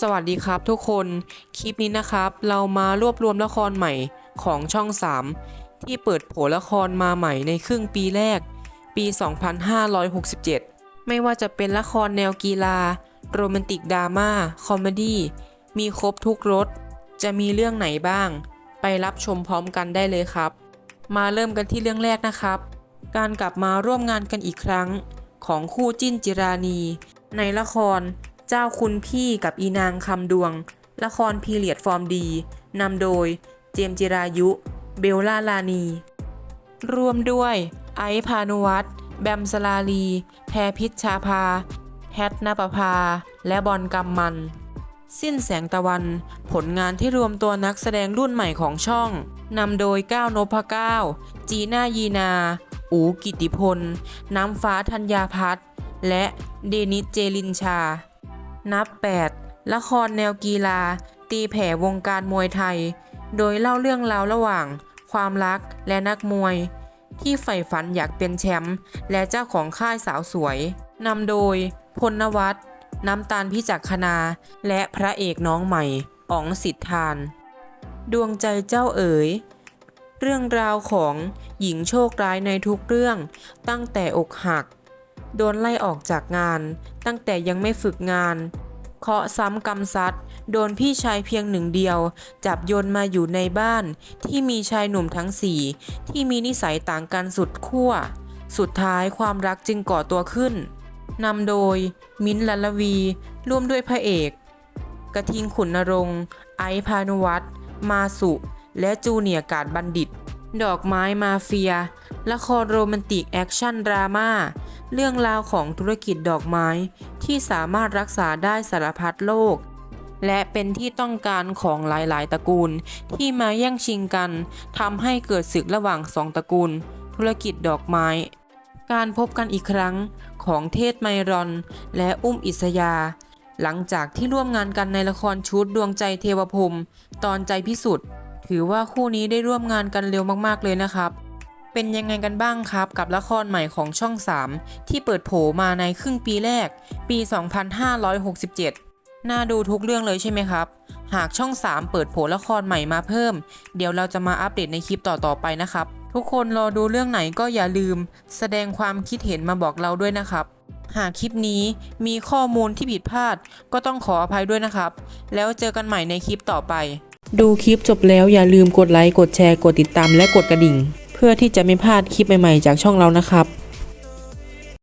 สวัสดีครับทุกคน คลิปนี้นะครับ เรามารวบรวมละครใหม่ของช่อง 3 ที่เปิดโผละครมาใหม่ในครึ่งปีแรก ปี 2567 ไม่ว่าจะเป็นละครแนวกีฬา โรแมนติกดราม่า คอมเมดี้ มีครบทุกรส จะมีเรื่องไหนบ้าง ไปรับชมพร้อมกันได้เลยครับ มาเริ่มกันที่เรื่องแรกนะครับ การกลับมาร่วมงานกันอีกครั้งของคู่จิ้นจิรานี ในละคร เจ้าคุณพี่กับอีนางคำดวง ละครพีเรียดฟอร์มดีนำโดยเจมจิรายุ เบลล่าลานี รวมด้วย ไอซ์พานุวัตรแบมสลาลี แพรพิชชาภาแพทนปภา และบอลกำมัน สิ้นแสงตะวัน ผลงานที่รวมตัวนักแสดงรุ่นใหม่ของช่องนำโดยก้าวนพเก้า จีน่ายีนา อูกิติพล น้ำฟ้าธัญญาพัฒน์และเดนิสเจลินชา นับ 8 ละครแนวกีฬา ตีแผ่วงการมวยไทย โดยเล่าเรื่องราวระหว่าง ความรักและนักมวย ที่ใฝ่ฝันอยากเป็นแชมป์และเจ้าของค่ายสาวสวยนำโดย พลนวัตน้ำตาลพิจักคณา และพระเอกน้องใหม่อ๋องสิทธาน ดวงใจเจ้าเอ๋ย เรื่องราวของหญิงโชคร้ายในทุกเรื่อง ตั้งแต่อกหัก โดนไล่ออกจากงาน ตั้งแต่ยังไม่ฝึกงาน เคาะซ้ำกรรมซัด โดนพี่ชายเพียงหนึ่งเดียว จับโยนมาอยู่ในบ้าน ที่มีชายหนุ่มทั้งสี่ที่มีนิสัยต่างกันสุดขั้ว สุดท้ายความรักจึงก่อตัวขึ้นนำโดย มิ้นลัลวี ร่วมด้วยพระเอก กระทิงขุนนรงค์ ไอพานุวัตรมาสุ และจูเนียกาดบัณฑิต ดอกไม้มาเฟีย ละครโรแมนติกแอคชั่นดราม่า เรื่องราวของธุรกิจดอกไม้ที่สามารถรักษาได้สารพัดโรคและเป็นที่ต้องการของหลายๆ ตระกูล ที่มาแย่งชิงกันทำให้เกิดศึกระหว่างสองตระกูล ธุรกิจดอกไม้ การพบกันอีกครั้งของเทศไมรอน และอุ้มอิสยา หลังจากที่ร่วมงานกันในละครชุดดวงใจเทวพรมตอนใจพิสุทธิ์ ถือว่าคู่นี้ได้ร่วมงานกันเร็วมากๆเลยนะครับ เป็นยังไงกันบ้างครับกับละครใหม่ของช่อง 3 ที่เปิดโผมาในครึ่งปีแรก ปี 2567 น่าดูทุกเรื่องเลยใช่ไหมครับ หากช่อง 3 เปิดโผละครใหม่มาเพิ่ม เดี๋ยวเราจะมาอัปเดตในคลิปต่อๆไปนะครับ ทุกคนรอดูเรื่องไหนก็อย่าลืม แสดงความคิดเห็นมาบอกเราด้วยนะครับหากคลิปนี้มีข้อมูลที่ผิดพลาดก็ต้องขออภัยด้วยนะครับ แล้วเจอกันใหม่ในคลิปต่อไป ดูคลิปจบแล้วอย่าลืมกดไลค์ กดแชร์ กดติดตามและกดกระดิ่ง เพื่อที่จะไม่พลาดคลิปใหม่ๆ จากช่องเรานะครับ